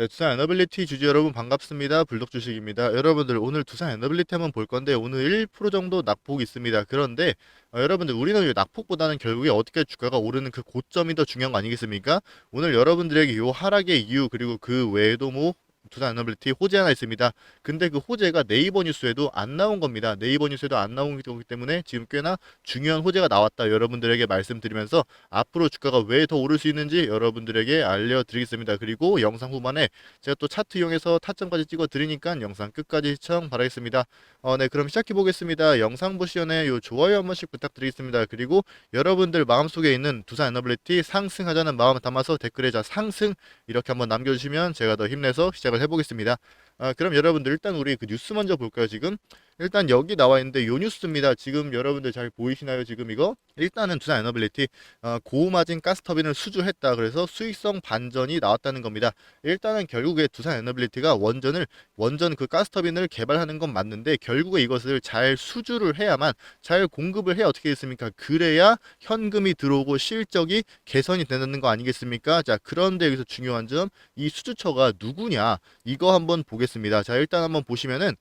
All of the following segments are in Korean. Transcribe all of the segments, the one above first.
네, 두산 에너빌리티 주주 여러분 반갑습니다. 불독 주식입니다. 여러분들 오늘 두산 에너빌리티 한번 볼 건데 오늘 1% 정도 낙폭이 있습니다. 그런데 어, 여러분들 우리는 이 낙폭보다는 결국에 어떻게 주가가 오르는 그 고점이 더 중요한 거 아니겠습니까? 오늘 여러분들에게 이 하락의 이유 그리고 그 외에도 뭐 두산 에너빌리티 호재 하나 있습니다. 근데 그 호재가 네이버 뉴스에도 안 나온 겁니다. 네이버 뉴스에도 안 나온 거기 때문에 지금 꽤나 중요한 호재가 나왔다. 여러분들에게 말씀드리면서 앞으로 주가가 왜 더 오를 수 있는지 여러분들에게 알려드리겠습니다. 그리고 영상 후반에 제가 또 차트 이용해서 타점까지 찍어 드리니까 영상 끝까지 시청 바라겠습니다. 어, 네, 그럼 시작해 보겠습니다. 영상 보시 전에 요 좋아요 한 번씩 부탁드리겠습니다. 그리고 여러분들 마음속에 있는 두산 에너빌리티 상승하자는 마음을 담아서 댓글에 자 상승 이렇게 한번 남겨주시면 제가 더 힘내서 시작을 해보겠습니다. 아, 그럼 여러분들 일단 우리 그 뉴스 먼저 볼까요? 지금 일단 여기 나와 있는데 요 뉴스입니다. 지금 여러분들 잘 보이시나요? 지금 이거 일단은 두산 에너빌리티 어, 고마진 가스터빈을 수주했다. 그래서 수익성 반전이 나왔다는 겁니다. 일단은 결국에 두산 에너빌리티가 원전을 원전 그 가스터빈을 개발하는 건 맞는데 결국에 이것을 잘 수주를 해야만 잘 공급을 해야 어떻게 됐습니까? 그래야 현금이 들어오고 실적이 개선이 되는 거 아니겠습니까? 자 그런데 여기서 중요한 점 이 수주처가 누구냐 이거 한번 보겠습니다. 자 일단 한번 보시면은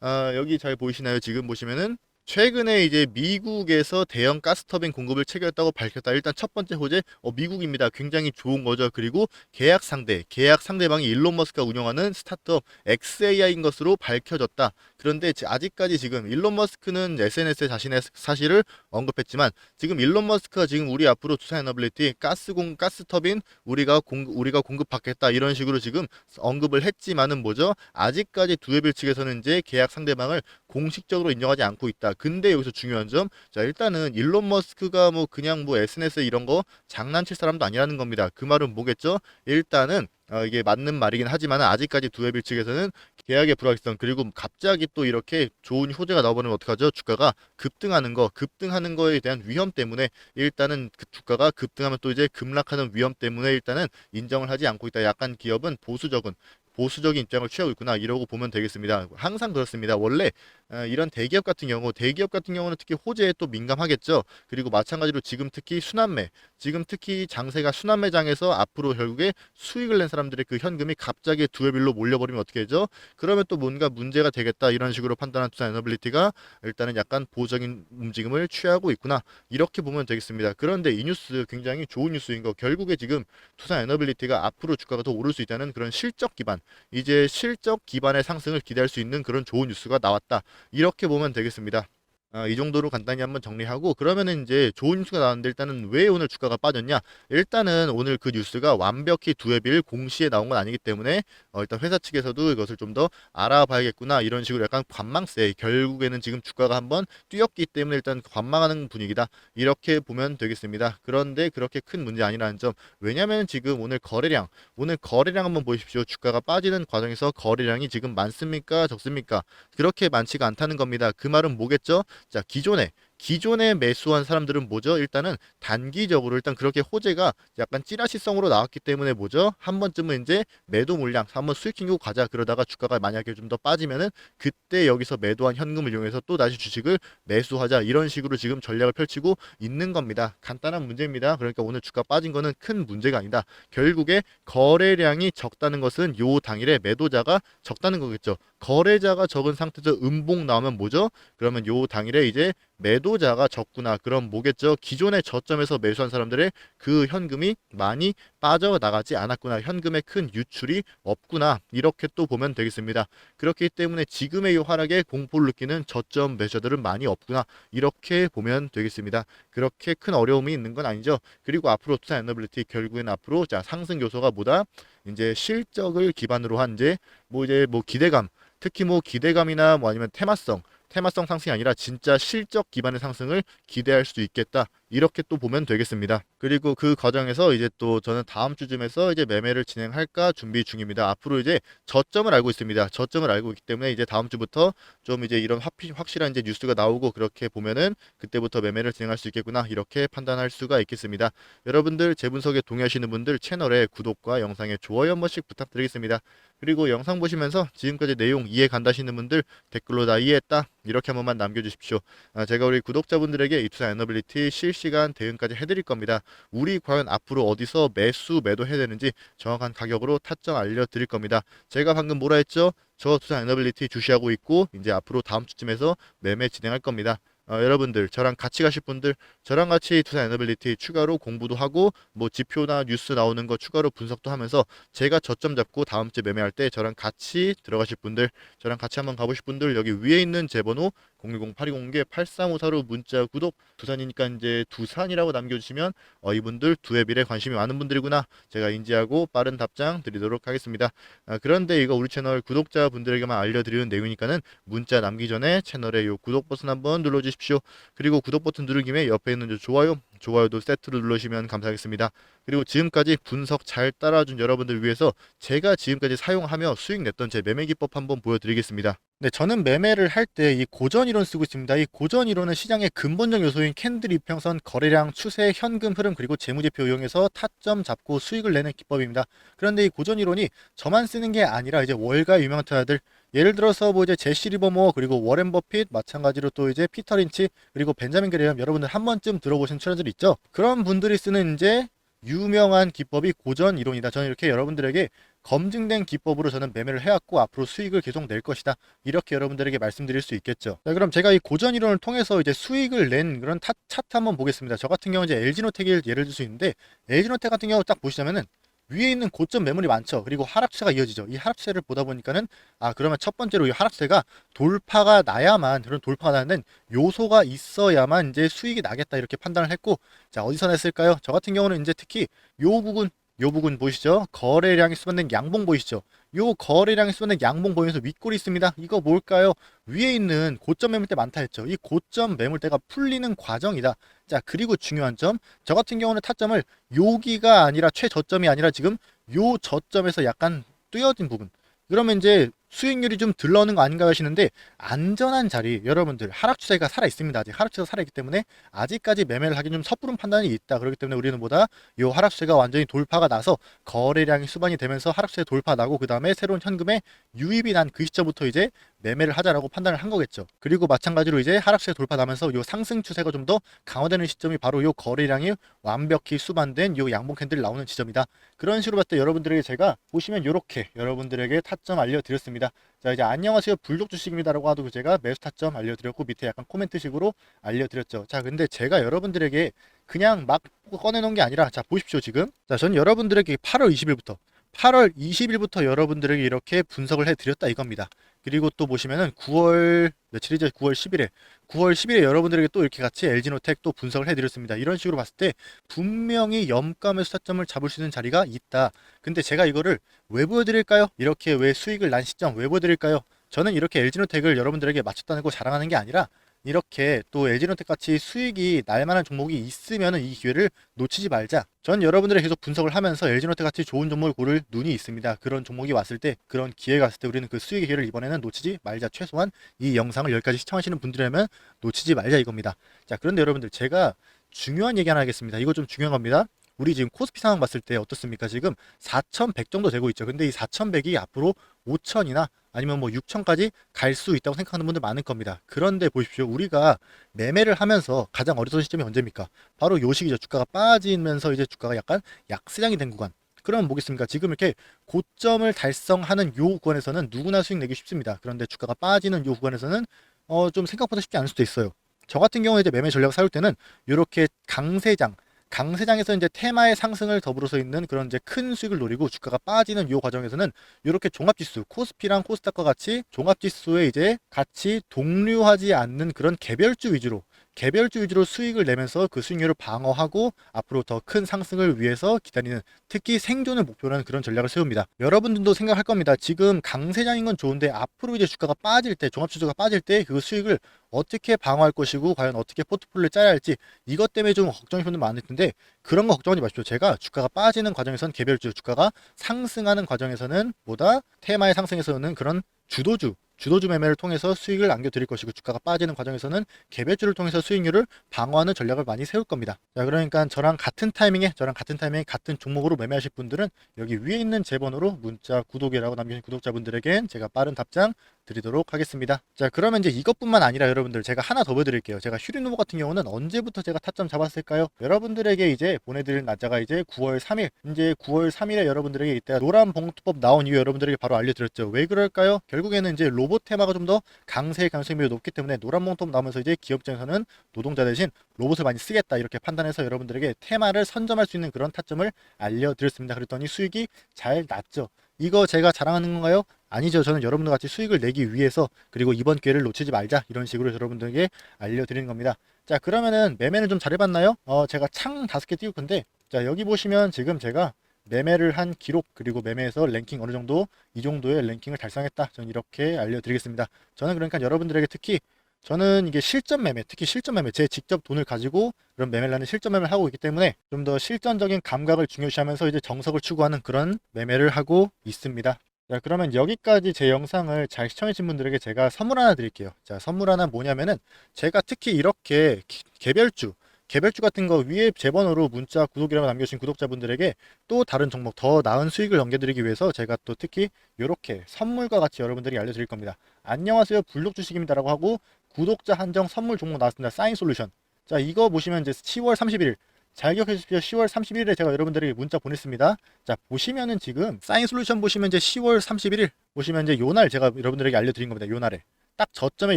아, 여기 잘 보이시나요? 지금 보시면은 최근에 이제 미국에서 대형 가스터빈 공급을 체결했다고 밝혔다. 일단 첫 번째 호재 어, 미국입니다. 굉장히 좋은 거죠. 그리고 계약 상대, 계약 상대방이 일론 머스크가 운영하는 스타트업 XAI인 것으로 밝혀졌다. 그런데 지- 아직까지 지금 일론 머스크는 SNS에 자신의 사실을 언급했지만 지금 일론 머스크가 지금 우리 앞으로 두산 에너빌리티 가스 공 가스 터빈 우리가 공 우리가 공급받겠다 이런 식으로 지금 언급을 했지만은 뭐죠? 아직까지 두에빌 측에서는 이제 계약 상대방을 공식적으로 인정하지 않고 있다. 근데 여기서 중요한 점, 자 일단은 일론 머스크가 뭐 그냥 뭐 SNS 이런 거 장난칠 사람도 아니라는 겁니다. 그 말은 뭐겠죠? 일단은 어, 이게 맞는 말이긴 하지만 아직까지 두에빌 측에서는 계약의 불확실성 그리고 갑자기 또 이렇게 좋은 호재가 나와버리면 어떡하죠? 주가가 급등하는 거, 급등하는 거에 대한 위험 때문에 일단은 그 주가가 급등하면 또 이제 급락하는 위험 때문에 일단은 인정을 하지 않고 있다. 약간 기업은 보수적은 보수적인 입장을 취하고 있구나 이러고 보면 되겠습니다. 항상 그렇습니다. 원래 어, 이런 대기업 같은 경우 대기업 같은 경우는 특히 호재에 또 민감하겠죠. 그리고 마찬가지로 지금 특히 순환매 지금 특히 장세가 순환매장에서 앞으로 결국에 수익을 낸 사람들의 그 현금이 갑자기 두에빌로 몰려버리면 어떻게 되죠? 그러면 또 뭔가 문제가 되겠다 이런 식으로 판단한 투자 에너빌리티가 일단은 약간 보적인 움직임을 취하고 있구나 이렇게 보면 되겠습니다. 그런데 이 뉴스 굉장히 좋은 뉴스인 거 결국에 지금 투자 에너빌리티가 앞으로 주가가 더 오를 수 있다는 그런 실적 기반 이제 실적 기반의 상승을 기대할 수 있는 그런 좋은 뉴스가 나왔다 이렇게 보면 되겠습니다. 아, 이 정도로 간단히 한번 정리하고 그러면은 이제 좋은 뉴스가 나왔는데 일단은 왜 오늘 주가가 빠졌냐? 일단은 오늘 그 뉴스가 완벽히 두에빌 공시에 나온 건 아니기 때문에 어, 일단 회사 측에서도 이것을 좀 더 알아봐야겠구나 이런 식으로 약간 관망세 결국에는 지금 주가가 한번 뛰었기 때문에 일단 관망하는 분위기다 이렇게 보면 되겠습니다. 그런데 그렇게 큰 문제 아니라는 점 왜냐하면 지금 오늘 거래량 오늘 거래량 한번 보십시오. 주가가 빠지는 과정에서 거래량이 지금 많습니까 적습니까? 그렇게 많지가 않다는 겁니다. 그 말은 뭐겠죠? 자 기존에 기존에 매수한 사람들은 뭐죠? 일단은 단기적으로 일단 그렇게 호재가 약간 찌라시성으로 나왔기 때문에 뭐죠? 한 번쯤은 이제 매도 물량 한번 수익 챙기고 가자 그러다가 주가가 만약에 좀 더 빠지면은 그때 여기서 매도한 현금을 이용해서 또 다시 주식을 매수하자 이런 식으로 지금 전략을 펼치고 있는 겁니다. 간단한 문제입니다. 그러니까 오늘 주가 빠진 거는 큰 문제가 아니다. 결국에 거래량이 적다는 것은 요 당일에 매도자가 적다는 거겠죠. 거래자가 적은 상태에서 음봉 나오면 뭐죠? 그러면 요 당일에 이제 매도자가 적구나. 그럼 뭐겠죠? 기존의 저점에서 매수한 사람들의 그 현금이 많이 빠져나가지 않았구나. 현금의 큰 유출이 없구나. 이렇게 또 보면 되겠습니다. 그렇기 때문에 지금의 이 하락에 공포를 느끼는 저점 매수자들은 많이 없구나. 이렇게 보면 되겠습니다. 그렇게 큰 어려움이 있는 건 아니죠. 그리고 앞으로 투자 에너빌리티 결국엔 앞으로 자 상승 요소가 뭐다? 이제 실적을 기반으로 한 이제 뭐 이제 뭐 기대감 특히 뭐 기대감이나 뭐 아니면 테마성 테마성 상승이 아니라 진짜 실적 기반의 상승을 기대할 수 있겠다. 이렇게 또 보면 되겠습니다. 그리고 그 과정에서 이제 또 저는 다음 주쯤에서 이제 매매를 진행할까 준비 중입니다. 앞으로 이제 저점을 알고 있습니다. 저점을 알고 있기 때문에 이제 다음 주부터 좀 이제 이런 확- 확실한 이제 뉴스가 나오고 그렇게 보면은 그때부터 매매를 진행할 수 있겠구나 이렇게 판단할 수가 있겠습니다. 여러분들 제 분석에 동의하시는 분들 채널에 구독과 영상에 좋아요 한 번씩 부탁드리겠습니다. 그리고 영상 보시면서 지금까지 내용 이해 간다시는 분들 댓글로 다 이해했다 이렇게 한 번만 남겨주십시오. 아, 제가 우리 구독자분들에게 이 투자 에너빌리티 실시 실시간 대응까지 해드릴 겁니다. 우리 과연 앞으로 어디서 매수 매도해야 되는지 정확한 가격으로 타점 알려드릴 겁니다. 제가 방금 뭐라 했죠? 저 투자 에너빌리티 주시하고 있고 이제 앞으로 다음 주쯤에서 매매 진행할 겁니다. 어, 여러분들 저랑 같이 가실 분들 저랑 같이 투자 에너빌리티 추가로 공부도 하고 뭐 지표나 뉴스 나오는 거 추가로 분석도 하면서 제가 저점 잡고 다음 주에 매매할 때 저랑 같이 들어가실 분들 저랑 같이 한번 가보실 분들 여기 위에 있는 제 번호 010-8201-8354로 문자 구독 두산이니까 이제 두산이라고 남겨주시면 어, 이분들 두앱일에 관심이 많은 분들이구나 제가 인지하고 빠른 답장 드리도록 하겠습니다. 아, 그런데 이거 우리 채널 구독자분들에게만 알려드리는 내용이니까는 문자 남기 전에 채널에 요 구독 버튼 한번 눌러주십시오. 그리고 구독 버튼 누르기 김에 옆에 있는 저 좋아요 좋아요도 세트로 눌러주시면 감사하겠습니다. 그리고 지금까지 분석 잘 따라준 여러분들 위해서 제가 지금까지 사용하며 수익 냈던 제 매매 기법 한번 보여드리겠습니다. 네, 저는 매매를 할 때 이 고전 이론 쓰고 있습니다. 이 고전 이론은 시장의 근본적 요소인 캔들 이평선, 거래량, 추세, 현금 흐름 그리고 재무제표 이용해서 타점 잡고 수익을 내는 기법입니다. 그런데 이 고전 이론이 저만 쓰는 게 아니라 이제 월가 유명 투자들 예를 들어서 뭐 이제 제시 리버모어 그리고 워렌 버핏 마찬가지로 또 이제 피터 린치 그리고 벤자민 그레엄 여러분들 한 번쯤 들어보신 출연들 있죠. 그런 분들이 쓰는 이제 유명한 기법이 고전 이론이다. 저는 이렇게 여러분들에게 검증된 기법으로 저는 매매를 해왔고 앞으로 수익을 계속 낼 것이다. 이렇게 여러분들에게 말씀드릴 수 있겠죠. 자, 그럼 제가 이 고전 이론을 통해서 이제 수익을 낸 그런 타, 차트 한번 보겠습니다. 저 같은 경우 이제 LG노텍을 예를 들 수 있는데 LG노텍 같은 경우 딱 보시자면은 위에 있는 고점 매물이 많죠. 그리고 하락세가 이어지죠. 이 하락세를 보다 보니까는 아 그러면 첫 번째로 이 하락세가 돌파가 나야만 그런 돌파가 나는 요소가 있어야만 이제 수익이 나겠다 이렇게 판단을 했고 자 어디서 냈을까요? 저 같은 경우는 이제 특히 요 부분 요 부분 보이시죠? 거래량이 수반된 양봉 보이시죠? 요 거래량이 수반된 양봉 보이면서 윗골이 있습니다. 이거 뭘까요? 위에 있는 고점 매물대 많다 했죠. 이 고점 매물대가 풀리는 과정이다. 자, 그리고 중요한 점. 저 같은 경우는 타점을 여기가 아니라 최저점이 아니라 지금 요 저점에서 약간 뛰어진 부분. 그러면 이제 수익률이 좀 들러오는 거 아닌가 하시는데 안전한 자리 여러분들 하락 추세가 살아 있습니다. 아직 하락 추세가 살아 있기 때문에 아직까지 매매를 하기 좀 섣부른 판단이 있다. 그렇기 때문에 우리는 보다 이 하락 추세가 완전히 돌파가 나서 거래량이 수반이 되면서 하락 추세 돌파 나고 그 다음에 새로운 현금에 유입이 난 그 시점부터 이제 매매를 하자라고 판단을 한 거겠죠. 그리고 마찬가지로 이제 하락 추세 돌파 나면서 이 상승 추세가 좀 더 강화되는 시점이 바로 이 거래량이 완벽히 수반된 이 양봉 캔들 나오는 지점이다. 그런 식으로 봤을 때 여러분들에게 제가 보시면 이렇게 여러분들에게 타점 알려드렸습니다. 자 이제 안녕하세요 불독 주식입니다라고 하도 제가 매수 타점 알려드렸고 밑에 약간 코멘트식으로 알려드렸죠. 자 근데 제가 여러분들에게 그냥 막 꺼내놓은 게 아니라 자 보십시오 지금 자 전 여러분들에게 8월 20일부터 8월 20일부터 여러분들에게 이렇게 분석을 해드렸다 이겁니다. 그리고 또 보시면은 9월 며칠이죠? 9월 10일에 9월 10일에 여러분들에게 또 이렇게 같이 LG노텍 또 분석을 해드렸습니다. 이런 식으로 봤을 때 분명히 염감에서 타점을 잡을 수 있는 자리가 있다. 근데 제가 이거를 왜 보여드릴까요? 이렇게 왜 수익을 난 시점 왜 보여드릴까요? 저는 이렇게 LG노텍을 여러분들에게 맞췄다는 자랑하는 게 아니라 이렇게 또 LG노텍 같이 수익이 날 만한 종목이 있으면 이 기회를 놓치지 말자. 전 여러분들의 계속 분석을 하면서 LG노텍 같이 좋은 종목을 고를 눈이 있습니다. 그런 종목이 왔을 때, 그런 기회가 왔을 때 우리는 그 수익의 기회를 이번에는 놓치지 말자. 최소한 이 영상을 여기까지 시청하시는 분들이라면 놓치지 말자 이겁니다. 자, 그런데 여러분들 제가 중요한 얘기 하나 하겠습니다. 이거 좀 중요한 겁니다. 우리 지금 코스피 상황 봤을 때 어떻습니까? 지금 4,100 정도 되고 있죠. 근데 이 4,100이 앞으로 5,000이나 아니면 뭐 6천까지 갈 수 있다고 생각하는 분들 많을 겁니다. 그런데 보십시오. 우리가 매매를 하면서 가장 어리석은 시점이 언제입니까? 바로 요 시기죠. 주가가 빠지면서 이제 주가가 약간 약세장이 된 구간. 그럼 뭐겠습니까? 지금 이렇게 고점을 달성하는 요 구간에서는 누구나 수익 내기 쉽습니다. 그런데 주가가 빠지는 요 구간에서는 어 좀 생각보다 쉽지 않을 수도 있어요. 저 같은 경우에 이제 매매 전략을 세울 때는 이렇게 강세장 강세장에서 이제 테마의 상승을 더불어서 있는 그런 이제 큰 수익을 노리고 주가가 빠지는 이 과정에서는 이렇게 종합지수 코스피랑 코스닥과 같이 종합지수에 이제 같이 동류하지 않는 그런 개별주 위주로 개별주 위주로 수익을 내면서 그 수익률을 방어하고 앞으로 더 큰 상승을 위해서 기다리는 특히 생존을 목표로 하는 그런 전략을 세웁니다. 여러분들도 생각할 겁니다. 지금 강세장인 건 좋은데 앞으로 이제 주가가 빠질 때 종합지수가 빠질 때 그 수익을 어떻게 방어할 것이고 과연 어떻게 포트폴리오를 짜야 할지 이것 때문에 좀 걱정이 분들 많을 텐데 그런 거 걱정하지 마십시오. 제가 주가가 빠지는 과정에서는 개별주, 주가가 상승하는 과정에서는 보다 테마의 상승에서는 그런 주도주 주도주 매매를 통해서 수익을 남겨드릴 것이고 주가가 빠지는 과정에서는 개별주를 통해서 수익률을 방어하는 전략을 많이 세울 겁니다. 자 그러니까 저랑 같은 타이밍에 저랑 같은 타이밍에 같은 종목으로 매매하실 분들은 여기 위에 있는 제 번호로 문자 구독이라고 남겨주신 구독자분들에겐 제가 빠른 답장 드리도록 하겠습니다. 자, 그러면 이제 이것뿐만 아니라 여러분들 제가 하나 더 보여드릴게요. 제가 휴리노보 같은 경우는 언제부터 제가 타점 잡았을까요? 여러분들에게 이제 보내드릴 날짜가 이제 9월 3일. 이제 9월 3일에 여러분들에게 이때 노란 봉투법 나온 이후 여러분들에게 바로 알려드렸죠. 왜 그럴까요? 결국에는 이제 로봇 테마가 좀 더 강세의 가능성이 높기 때문에 노란 봉투법 나오면서 이제 기업 입장에서는 노동자 대신 로봇을 많이 쓰겠다 이렇게 판단해서 여러분들에게 테마를 선점할 수 있는 그런 타점을 알려드렸습니다. 그랬더니 수익이 잘 났죠. 이거 제가 자랑하는 건가요? 아니죠. 저는 여러분들 같이 수익을 내기 위해서 그리고 이번 기회를 놓치지 말자 이런 식으로 여러분들에게 알려드리는 겁니다. 자 그러면은 매매는 좀 잘해봤나요? 어 제가 창 다섯 개 띄울 건데 자 여기 보시면 지금 제가 매매를 한 기록 그리고 매매에서 랭킹 어느 정도 이 정도의 랭킹을 달성했다. 저는 이렇게 알려드리겠습니다. 저는 그러니까 여러분들에게 특히 저는 이게 실전 매매, 특히 실전 매매, 제 직접 돈을 가지고 그런 매매를 하는 실전 매매를 하고 있기 때문에 좀 더 실전적인 감각을 중요시하면서 이제 정석을 추구하는 그런 매매를 하고 있습니다. 자, 그러면 여기까지 제 영상을 잘 시청해주신 분들에게 제가 선물 하나 드릴게요. 자, 선물 하나 뭐냐면은 제가 특히 이렇게 기- 개별주, 개별주 같은 거 위에 제 번호로 문자 구독이라고 남겨주신 구독자분들에게 또 다른 종목 더 나은 수익을 넘겨드리기 위해서 제가 또 특히 이렇게 선물과 같이 여러분들이 알려드릴 겁니다. 안녕하세요 블록 주식입니다 라고 하고 구독자 한정 선물 종목 나왔습니다. 사인 솔루션. 자 이거 보시면 이제 10월 31일 잘 기억해 주십시오. 10월 31일에 제가 여러분들에게 문자 보냈습니다. 자 보시면은 지금 사인 솔루션 보시면 이제 10월 31일 보시면 이제 요 날 제가 여러분들에게 알려드린 겁니다. 요 날에 딱 저점에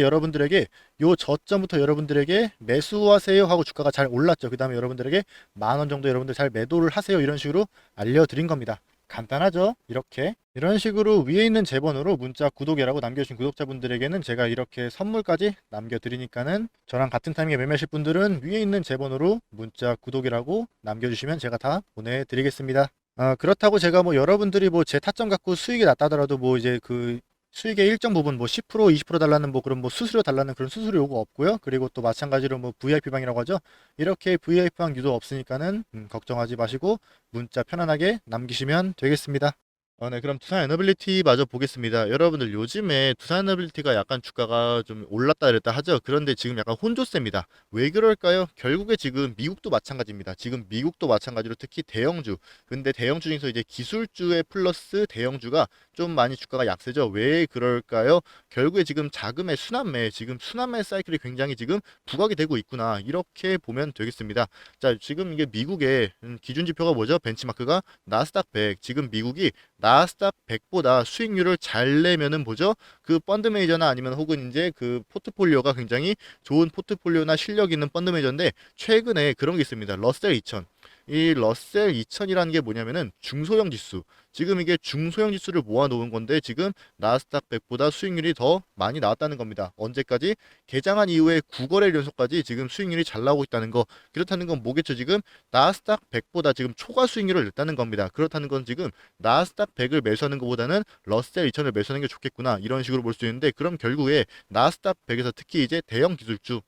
여러분들에게 요 저점부터 여러분들에게 매수하세요 하고 주가가 잘 올랐죠. 그 다음에 여러분들에게 만 원 정도 여러분들 잘 매도를 하세요 이런 식으로 알려드린 겁니다. 간단하죠? 이렇게 이런 식으로 위에 있는 제 번호로 문자 구독이라고 남겨주신 구독자분들에게는 제가 이렇게 선물까지 남겨드리니까는 저랑 같은 타이밍에 매매하실 분들은 위에 있는 제 번호로 문자 구독이라고 남겨주시면 제가 다 보내드리겠습니다. 아, 그렇다고 제가 뭐 여러분들이 뭐 제 타점 갖고 수익이 났다더라도 뭐 이제 그 수익의 일정 부분 뭐 10% 20% 달라는 뭐 그런 뭐 수수료 달라는 그런 수수료 요구 없고요. 그리고 또 마찬가지로 뭐 VIP 방이라고 하죠. 이렇게 VIP 방 유도 없으니까는 음, 걱정하지 마시고 문자 편안하게 남기시면 되겠습니다. 어, 네, 그럼 두산 에너빌리티 마저 보겠습니다. 여러분들 요즘에 두산 에너빌리티가 약간 주가가 좀 올랐다 그랬다 하죠. 그런데 지금 약간 혼조세입니다. 왜 그럴까요? 결국에 지금 미국도 마찬가지입니다. 지금 미국도 마찬가지로 특히 대형주. 근데 대형주 중에서 이제 기술주에 플러스 대형주가 좀 많이 주가가 약세죠. 왜 그럴까요? 결국에 지금 자금의 순환매, 지금 순환매 사이클이 굉장히 지금 부각이 되고 있구나. 이렇게 보면 되겠습니다. 자, 지금 이게 미국의 음, 기준 지표가 뭐죠? 벤치마크가 나스닥 100. 지금 미국이 나스닥 100보다 수익률을 잘 내면은 뭐죠? 그 펀드 매니저나 아니면 혹은 이제 그 포트폴리오가 굉장히 좋은 포트폴리오나 실력 있는 펀드 매니저인데 최근에 그런 게 있습니다. 러셀 2000. 이 러셀 2000이라는 게 뭐냐면은 중소형 지수. 지금 이게 중소형 지수를 모아 놓은 건데 지금 나스닥 100보다 수익률이 더 많이 나왔다는 겁니다. 언제까지? 개장한 이후에 9거래 연속까지 지금 수익률이 잘 나오고 있다는 거. 그렇다는 건 뭐겠죠? 지금 나스닥 100보다 지금 초과 수익률을 냈다는 겁니다. 그렇다는 건 지금 나스닥 100을 매수하는 것보다는 러셀 2000을 매수하는 게 좋겠구나. 이런 식으로 볼 수 있는데 그럼 결국에 나스닥 100에서 특히 이제 대형 기술주 어,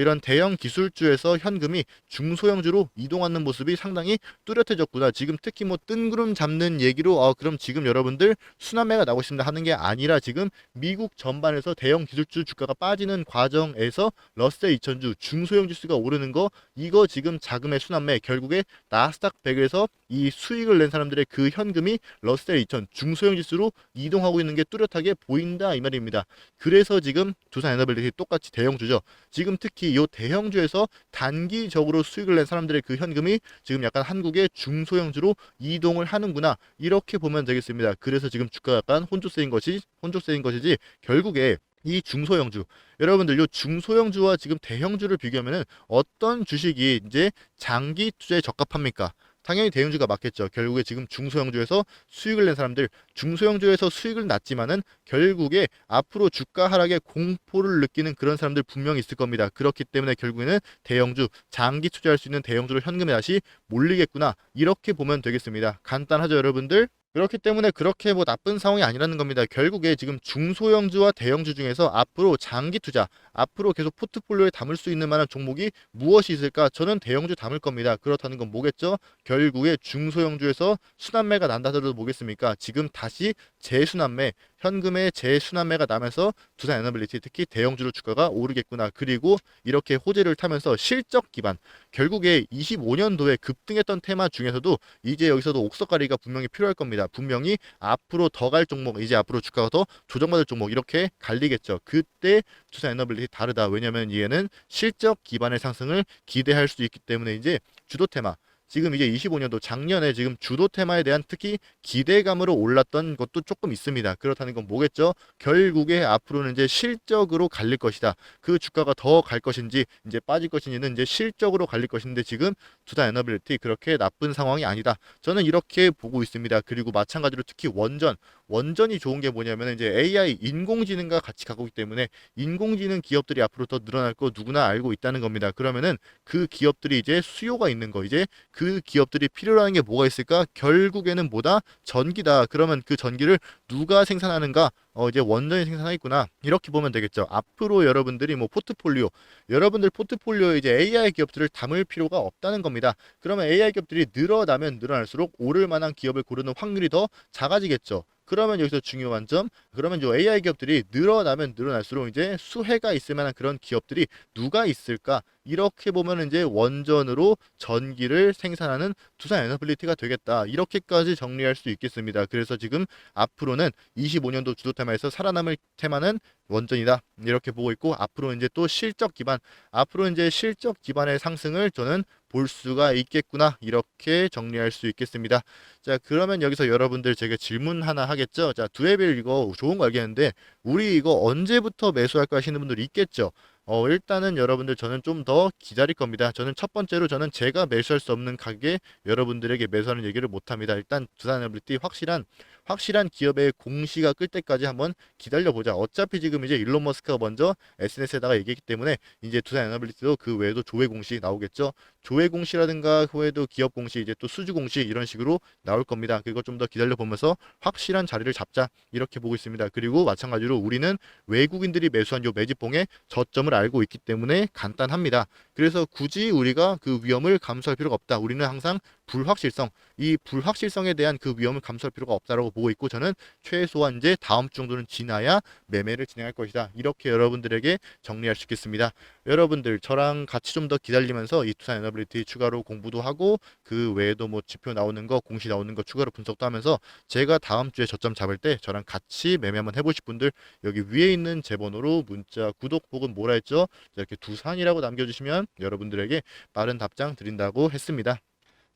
이런 대형 기술주에서 현금이 중소형주로 이동하는 모습이 상당히 뚜렷해졌구나. 지금 특히 뭐 뜬구름 잡는 얘기로 어, 그럼 지금 여러분들 순환매가 나고 있습니다 하는 게 아니라 지금 미국 전반에서 대형 기술주 주가가 빠지는 과정에서 러셀 2000주 중소형 지수가 오르는 거 이거 지금 자금의 순환매 결국에 나스닥 100에서 이 수익을 낸 사람들의 그 현금이 러셀 2000 중소형 지수로 이동하고 있는 게 뚜렷하게 보인다 이 말입니다. 그래서 지금 두산 에너빌리티 똑같이 대형 주죠. 지금 특히 이 대형주에서 단기적으로 수익을 낸 사람들의 그 현금이 지금 약간 한국의 중소형주로 이동을 하는구나 이렇게 보면 되겠습니다. 그래서 지금 주가가 약간 혼조세인 것이 혼조세인 것이지 결국에 이 중소형주 여러분들 요 중소형주와 지금 대형주를 비교하면은 어떤 주식이 이제 장기 투자에 적합합니까? 당연히 대형주가 맞겠죠. 결국에 지금 중소형주에서 수익을 낸 사람들, 중소형주에서 수익을 났지만은 결국에 앞으로 주가 하락에 공포를 느끼는 그런 사람들 분명히 있을 겁니다. 그렇기 때문에 결국에는 대형주, 장기 투자할 수 있는 대형주로 현금에 다시 몰리겠구나. 이렇게 보면 되겠습니다. 간단하죠, 여러분들? 그렇기 때문에 그렇게 뭐 나쁜 상황이 아니라는 겁니다. 결국에 지금 중소형주와 대형주 중에서 앞으로 장기 투자, 앞으로 계속 포트폴리오에 담을 수 있는 만한 종목이 무엇이 있을까? 저는 대형주 담을 겁니다. 그렇다는 건 뭐겠죠? 결국에 중소형주에서 순환매가 난다 하더라도 뭐겠습니까? 지금 다시 재순환매, 현금의 재순환매가 나면서 두산 에너빌리티 특히 대형주로 주가가 오르겠구나. 그리고 이렇게 호재를 타면서 실적 기반 결국에 25년도에 급등했던 테마 중에서도 이제 여기서도 옥석가리가 분명히 필요할 겁니다. 분명히 앞으로 더 갈 종목, 이제 앞으로 주가가 더 조정받을 종목 이렇게 갈리겠죠. 그때 투자 에너빌리티 다르다. 왜냐면 얘는 실적 기반의 상승을 기대할 수 있기 때문에 이제 주도 테마 지금 이제 25년도 작년에 지금 주도 테마에 대한 특히 기대감으로 올랐던 것도 조금 있습니다. 그렇다는 건 뭐겠죠? 결국에 앞으로는 이제 실적으로 갈릴 것이다. 그 주가가 더 갈 것인지 이제 빠질 것인지는 이제 실적으로 갈릴 것인데 지금 투자 에너빌리티 그렇게 나쁜 상황이 아니다. 저는 이렇게 보고 있습니다. 그리고 마찬가지로 특히 원전 원전이 좋은 게 뭐냐면 이제 AI 인공지능과 같이 가고 있기 때문에 인공지능 기업들이 앞으로 더 늘어날 거 누구나 알고 있다는 겁니다. 그러면은 그 기업들이 이제 수요가 있는 거 이제 그 기업들이 필요로 하는 게 뭐가 있을까? 결국에는 뭐다? 전기다. 그러면 그 전기를 누가 생산하는가? 어 이제 원전이 생산하겠구나. 이렇게 보면 되겠죠. 앞으로 여러분들이 뭐 포트폴리오 여러분들 포트폴리오에 이제 AI 기업들을 담을 필요가 없다는 겁니다. 그러면 AI 기업들이 늘어나면 늘어날수록 오를 만한 기업을 고르는 확률이 더 작아지겠죠. 그러면 여기서 중요한 점, 그러면 이 AI 기업들이 늘어나면 늘어날수록 이제 수혜가 있을 만한 그런 기업들이 누가 있을까? 이렇게 보면 이제 원전으로 전기를 생산하는 두산 에너빌리티가 되겠다. 이렇게까지 정리할 수 있겠습니다. 그래서 지금 앞으로는 25년도 주도 테마에서 살아남을 테마는 원전이다. 이렇게 보고 있고 앞으로 이제 또 실적 기반, 앞으로 이제 실적 기반의 상승을 저는 볼 수가 있겠구나. 이렇게 정리할 수 있겠습니다. 자, 그러면 여기서 여러분들 제가 질문 하나 하겠죠? 자, 두에빌 이거 좋은 거 알겠는데 우리 이거 언제부터 매수할까 하시는 분들이 있겠죠? 어, 일단은 여러분들 저는 좀 더 기다릴 겁니다. 저는 첫 번째로 저는 제가 매수할 수 없는 가격에 여러분들에게 매수하는 얘기를 못 합니다. 일단 두산 에너빌리티 확실한 확실한 기업의 공시가 끌 때까지 한번 기다려 보자. 어차피 지금 이제 일론 머스크가 먼저 SNS에다가 얘기했기 때문에 이제 두산 에너빌리티도 그 외에도 조회 공시 나오겠죠. 조회 공시라든가 그 외에도 기업 공시 이제 또 수주 공시 이런 식으로 나올 겁니다. 그거 좀 더 기다려 보면서 확실한 자리를 잡자 이렇게 보고 있습니다. 그리고 마찬가지로 우리는 외국인들이 매수한 요 매집봉의 저점을 알고 있기 때문에 간단합니다. 그래서 굳이 우리가 그 위험을 감수할 필요가 없다. 우리는 항상 불확실성, 이 불확실성에 대한 그 위험을 감수할 필요가 없다라고 보고 있고 저는 최소한 이제 다음 주 정도는 지나야 매매를 진행할 것이다. 이렇게 여러분들에게 정리할 수 있겠습니다. 여러분들 저랑 같이 좀 더 기다리면서 이 투산 에너빌리티 추가로 공부도 하고 그 외에도 뭐 지표 나오는 거, 공시 나오는 거 추가로 분석도 하면서 제가 다음 주에 저점 잡을 때 저랑 같이 매매 한번 해보실 분들 여기 위에 있는 제 번호로 문자, 구독 혹은 뭐라 했죠? 이렇게 두산이라고 남겨주시면 여러분들에게 빠른 답장 드린다고 했습니다.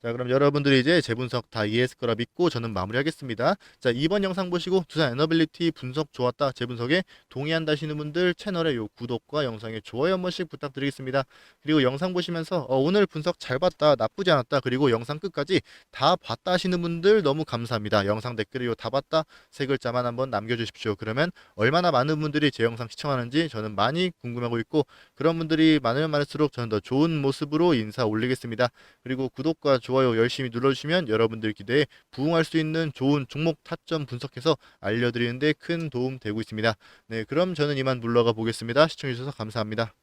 자, 그럼 여러분들이 이제 제 분석 다 이해했을 거라 믿고 저는 마무리하겠습니다. 자, 이번 영상 보시고 두산 에너빌리티 분석 좋았다. 제 분석에 동의한다 하시는 분들 채널에 요 구독과 영상에 좋아요 한 번씩 부탁드리겠습니다. 그리고 영상 보시면서 어, 오늘 분석 잘 봤다. 나쁘지 않았다. 그리고 영상 끝까지 다 봤다 하시는 분들 너무 감사합니다. 영상 댓글에 요다 봤다 세 글자만 한번 남겨주십시오. 그러면 얼마나 많은 분들이 제 영상 시청하는지 저는 많이 궁금하고 있고 그런 분들이 많으면 많을수록 저는 더 좋은 모습으로 인사 올리겠습니다. 그리고 구독과 좋아요 열심히 눌러주시면 여러분들 기대에 부응할 수 있는 좋은 종목 타점 분석해서 알려드리는데 큰 도움 되고 있습니다. 네, 그럼 저는 이만 물러가 보겠습니다. 시청해주셔서 감사합니다.